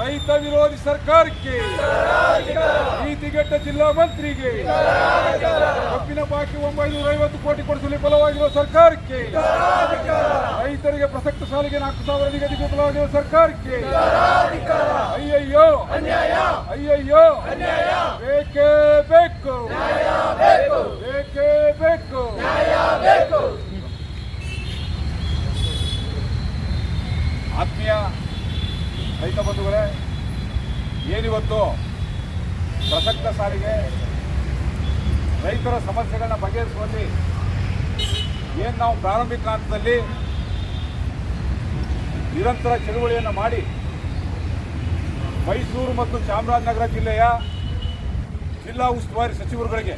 ರೈತ ವಿರೋಧಿ ಸರ್ಕಾರಕ್ಕೆ, ನೀತಿಗೆಟ್ಟ ಜಿಲ್ಲಾ ಮಂತ್ರಿಗೆ, ಕಬ್ಬಿನ ಬಾಕಿ ಒಂಬೈನೂರ ಐವತ್ತು ಕೋಟಿ ಕೊಡಿಸಲು ವಿಫಲವಾಗಿರುವ ಸರ್ಕಾರಕ್ಕೆ, ರೈತರಿಗೆ ಪ್ರಸಕ್ತ ಸಾಲಿಗೆ ನಾಲ್ಕು ಸಾವಿರ ನಿಗದಿಗೆ ವಿಫಲವಾಗಿರುವ ಸರ್ಕಾರಕ್ಕೆ, ಅಯ್ಯಯ್ಯೋ ಅಯ್ಯಯ್ಯೋ ಬೇಕೇ ಬೇಕು ಆತ್ಮೀಯ ರೈತ ಬಂಧುಗಳೇ, ಏನಿವತ್ತು ಪ್ರಸಕ್ತ ಸಾರಿಗೆ ರೈತರ ಸಮಸ್ಯೆಗಳನ್ನ ಬಗೆಹರಿಸುವಲ್ಲಿ ಏನು ನಾವು ಪ್ರಾರಂಭಿಕ ಹಂತದಲ್ಲಿ ನಿರಂತರ ಚಳುವಳಿಯನ್ನು ಮಾಡಿ ಮೈಸೂರು ಮತ್ತು ಚಾಮರಾಜನಗರ ಜಿಲ್ಲೆಯ ಜಿಲ್ಲಾ ಉಸ್ತುವಾರಿ ಸಚಿವರುಗಳಿಗೆ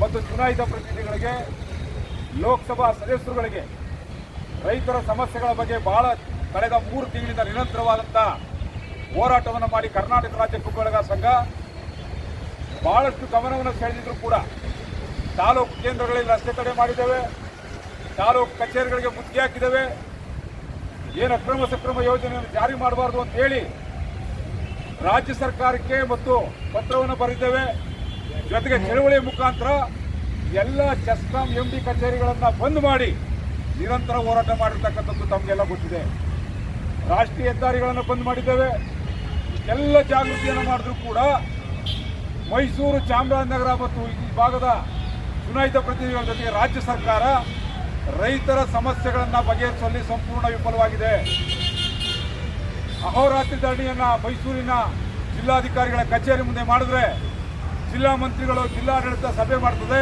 ಮತ್ತು ಚುನಾಯಿತ ಪ್ರತಿನಿಧಿಗಳಿಗೆ, ಲೋಕಸಭಾ ಸದಸ್ಯರುಗಳಿಗೆ ರೈತರ ಸಮಸ್ಯೆಗಳ ಬಗ್ಗೆ ಬಹಳ ಕಳೆದ ಮೂರು ತಿಂಗಳಿಂದ ನಿರಂತರವಾದಂಥ ಹೋರಾಟವನ್ನು ಮಾಡಿ ಕರ್ನಾಟಕ ರಾಜ್ಯ ಕಬ್ಬು ಸಂಘ ಬಹಳಷ್ಟು ಗಮನವನ್ನು ಸೆಳೆದಿದ್ರು ಕೂಡ. ತಾಲೂಕು ಕೇಂದ್ರಗಳಲ್ಲಿ ರಸ್ತೆ ತಡೆ ಮಾಡಿದ್ದೇವೆ. ತಾಲೂಕು ಕಚೇರಿಗಳಿಗೆ ಮುತ್ತಿಗೆ ಹಾಕಿದ್ದೇವೆ. ಏನು ಅಕ್ರಮ ಸಕ್ರಮ ಯೋಜನೆಯನ್ನು ಜಾರಿ ಮಾಡಬಾರ್ದು ಅಂತ ಹೇಳಿ ರಾಜ್ಯ ಸರ್ಕಾರಕ್ಕೆ ಮತ್ತು ಪತ್ರವನ್ನು ಬರೆದಿದ್ದೇವೆ. ಜೊತೆಗೆ ಚಳವಳಿಯ ಮುಖಾಂತರ ಎಲ್ಲ ಚೆಸ್ಕಾಂ ಎಂ ಡಿ ಕಚೇರಿಗಳನ್ನು ಬಂದ್ ಮಾಡಿ ನಿರಂತರ ಹೋರಾಟ ಮಾಡಿರ್ತಕ್ಕಂಥದ್ದು ತಮಗೆಲ್ಲ ಗೊತ್ತಿದೆ. ರಾಷ್ಟ್ರೀಯ ಹೆದ್ದಾರಿಗಳನ್ನು ಬಂದ್ ಮಾಡಿದ್ದೇವೆ. ಎಲ್ಲ ಜಾಗೃತಿಯನ್ನು ಮಾಡಿದ್ರೂ ಕೂಡ ಮೈಸೂರು ಚಾಮರಾಜನಗರ ಮತ್ತು ಈ ಭಾಗದ ಚುನಾಯಿತ ಪ್ರತಿನಿಧಿಗಳ ಜೊತೆಗೆ ರಾಜ್ಯ ಸರ್ಕಾರ ರೈತರ ಸಮಸ್ಯೆಗಳನ್ನು ಬಗೆಹರಿಸುವಲ್ಲಿ ಸಂಪೂರ್ಣ ವಿಫಲವಾಗಿದೆ. ಅಹೋರಾತ್ರಿ ಧರಣಿಯನ್ನ ಮೈಸೂರಿನ ಜಿಲ್ಲಾಧಿಕಾರಿಗಳ ಕಚೇರಿ ಮುಂದೆ ಮಾಡಿದ್ರೆ ಜಿಲ್ಲಾ ಮಂತ್ರಿಗಳು, ಜಿಲ್ಲಾಡಳಿತ ಸಭೆ ಮಾಡ್ತದೆ.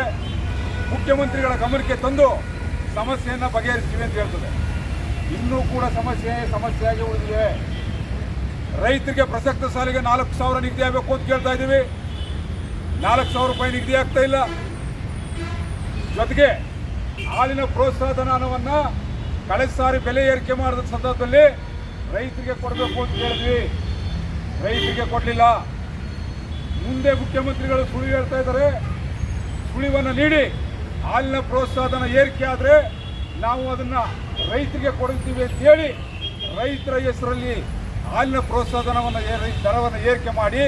ಮುಖ್ಯಮಂತ್ರಿಗಳ ಗಮನಕ್ಕೆ ತಂದು ಸಮಸ್ಯೆಯನ್ನು ಬಗೆಹರಿಸ್ತೀವಿ ಅಂತ ಹೇಳ್ತದೆ. ಇನ್ನೂ ಕೂಡ ಸಮಸ್ಯೆ, ಸಮಸ್ಯೆಯಾಗಿ ಉಳಿದಿದೆ. ರೈತರಿಗೆ ಪ್ರಸಕ್ತ ಸಾಲಿಗೆ ನಾಲ್ಕು ಸಾವಿರ ನಿಗದಿ ಆಗಬೇಕು ಅಂತ ಕೇಳ್ತಾ ಇದ್ದೀವಿ. ನಾಲ್ಕು ಸಾವಿರ ರೂಪಾಯಿ ನಿಗದಿ ಆಗ್ತಾ ಇಲ್ಲ. ಜೊತೆಗೆ ಹಾಲಿನ ಪ್ರೋತ್ಸಾಹಧನ ಹಣವನ್ನು ಕಳೆದ ಸಾರಿ ಬೆಲೆ ಏರಿಕೆ ಮಾಡಿದ ಸಂದರ್ಭದಲ್ಲಿ ರೈತರಿಗೆ ಕೊಡಬೇಕು ಅಂತ ಕೇಳಿದ್ವಿ. ರೈತರಿಗೆ ಕೊಡಲಿಲ್ಲ. ಮುಂದೆ ಮುಖ್ಯಮಂತ್ರಿಗಳು ಸುಳಿವು ಹೇಳ್ತಾ ಇದ್ದಾರೆ. ಸುಳಿವನ್ನು ನೀಡಿ. ಹಾಲಿನ ಪ್ರೋತ್ಸಾಹನ ಏರಿಕೆ ಆದರೆ ನಾವು ಅದನ್ನು ರೈತರಿಗೆ ಕೊಡುತ್ತೀವಿ ಅಂತ ಹೇಳಿ ರೈತರ ಹೆಸರಲ್ಲಿ ಹಾಲಿನ ಪ್ರೋತ್ಸಾಹನವನ್ನು ದರವನ್ನು ಏರಿಕೆ ಮಾಡಿ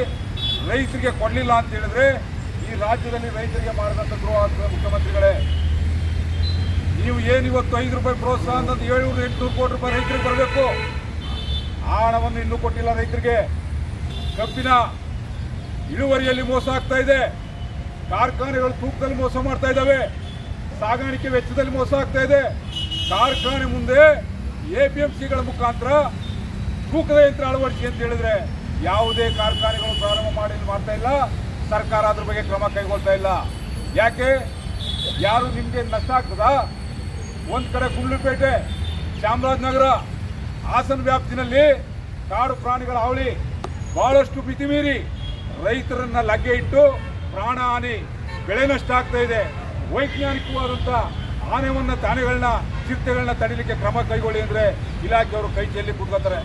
ರೈತರಿಗೆ ಕೊಡಲಿಲ್ಲ ಅಂತ ಹೇಳಿದ್ರೆ ಈ ರಾಜ್ಯದಲ್ಲಿ ರೈತರಿಗೆ ಮಾಡಿದಂಥ ಆಗ್ತದೆ ಮುಖ್ಯಮಂತ್ರಿಗಳೇ. ನೀವು ಏನು ಇವತ್ತು ಐದು ರೂಪಾಯಿ ಪ್ರೋತ್ಸಾಹ ಅಂತ ಏಳ್ನೂರು ಎಂಟುನೂರು ಕೋಟಿ ರೂಪಾಯಿ ರೈತರಿಗೆ ಬರಬೇಕು. ಆ ಹಣವನ್ನು ಇನ್ನೂ ಕೊಟ್ಟಿಲ್ಲ ರೈತರಿಗೆ. ಕಬ್ಬಿನ ಇಳುವರಿಯಲ್ಲಿ ಮೋಸ ಆಗ್ತಾ ಇದೆ. ಕಾರ್ಖಾನೆಗಳು ತೂಕದಲ್ಲಿ ಮೋಸ ಮಾಡ್ತಾ ಇದ್ದಾವೆ. ಸಾಗಾಣಿಕೆ ವೆಚ್ಚದಲ್ಲಿ ಮೋಸ ಆಗ್ತಾ ಇದೆ. ಕಾರ್ಖಾನೆ ಮುಂದೆ ಎ ಪಿ ಎಂ ಸಿಗಳ ಮುಖಾಂತರ ತೂಕದ ಯಂತ್ರ ಅಳವಡಿಸಿ ಅಂತ ಹೇಳಿದ್ರೆ ಯಾವುದೇ ಕಾರ್ಖಾನೆಗಳು ಪ್ರಾರಂಭ ಮಾಡಿ ಮಾಡ್ತಾ ಇಲ್ಲ. ಸರ್ಕಾರ ಅದ್ರ ಬಗ್ಗೆ ಕ್ರಮ ಕೈಗೊಳ್ತಾ ಇಲ್ಲ. ಯಾಕೆ? ಯಾರು ನಿಮಗೆ ನಷ್ಟ ಆಗ್ತದ? ಒಂದು ಕಡೆ ಗುಂಡ್ಲುಪೇಟೆ ಚಾಮರಾಜನಗರ, ಹಾಸನ ವ್ಯಾಪ್ತಿನಲ್ಲಿ ಕಾಡು ಪ್ರಾಣಿಗಳ ಹಾವಳಿ ಬಹಳಷ್ಟು ಮಿತಿಮೀರಿ ರೈತರನ್ನ ಲಗ್ಗೆ ಇಟ್ಟು ಪ್ರಾಣ ಹಾನಿ, ಬೆಳೆ ನಷ್ಟ ಆಗ್ತಾ ಇದೆ. ವೈಜ್ಞಾನಿಕವಾದಂಥ ಆನೆವನ್ನ ತಾನೆಗಳನ್ನ ಚಿರತೆಗಳನ್ನ ತಡಿಲಿಕ್ಕೆ ಕ್ರಮ ಕೈಗೊಳ್ಳಿ ಅಂದರೆ ಇಲಾಖೆಯವರು ಕೈ ಚೆಲ್ಲಿ ಕುಡ್ಕೋತಾರೆ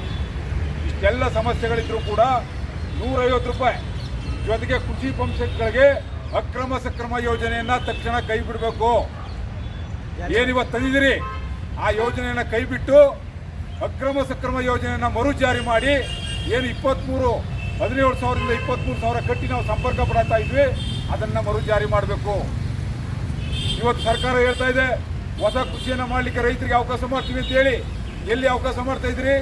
ಇಷ್ಟೆಲ್ಲ ಸಮಸ್ಯೆಗಳಿದ್ರೂ ಕೂಡ ನೂರೈವತ್ತು ರೂಪಾಯಿ ಜೊತೆಗೆ ಕೃಷಿ ಪಂಪ್ಸೆಟ್ಗಳಿಗೆ ಅಕ್ರಮ ಸಕ್ರಮ ಯೋಜನೆಯನ್ನ ತಕ್ಷಣ ಕೈ ಬಿಡಬೇಕು. ಏನಿವತ್ತು ತಂದಿದ್ದೀರಿ? ಆ ಯೋಜನೆಯನ್ನು ಕೈ ಬಿಟ್ಟು ಅಕ್ರಮ ಸಕ್ರಮ ಯೋಜನೆಯನ್ನು ಮರು ಜಾರಿ ಮಾಡಿ ಏನು ಇಪ್ಪತ್ತ್ಮೂರು ಹದಿನೇಳು ಸಾವಿರದಿಂದ ಇಪ್ಪತ್ತ್ಮೂರು ಸಾವಿರ ಕಟ್ಟಿ ನಾವು ಸಂಪರ್ಕ ಪಡ್ತಾ ಇದ್ವಿ, ಅದನ್ನು ಮರು ಜಾರಿ ಮಾಡಬೇಕು. ಇವತ್ತು ಸರ್ಕಾರ ಹೇಳ್ತಾ ಇದೆ, ಹೊಸ ಕೃಷಿಯನ್ನು ಮಾಡಲಿಕ್ಕೆ ರೈತರಿಗೆ ಅವಕಾಶ ಮಾಡ್ತೀವಿ ಅಂತ ಹೇಳಿ ಎಲ್ಲಿ ಅವಕಾಶ ಮಾಡ್ತಾ ಇದ್ರಿ?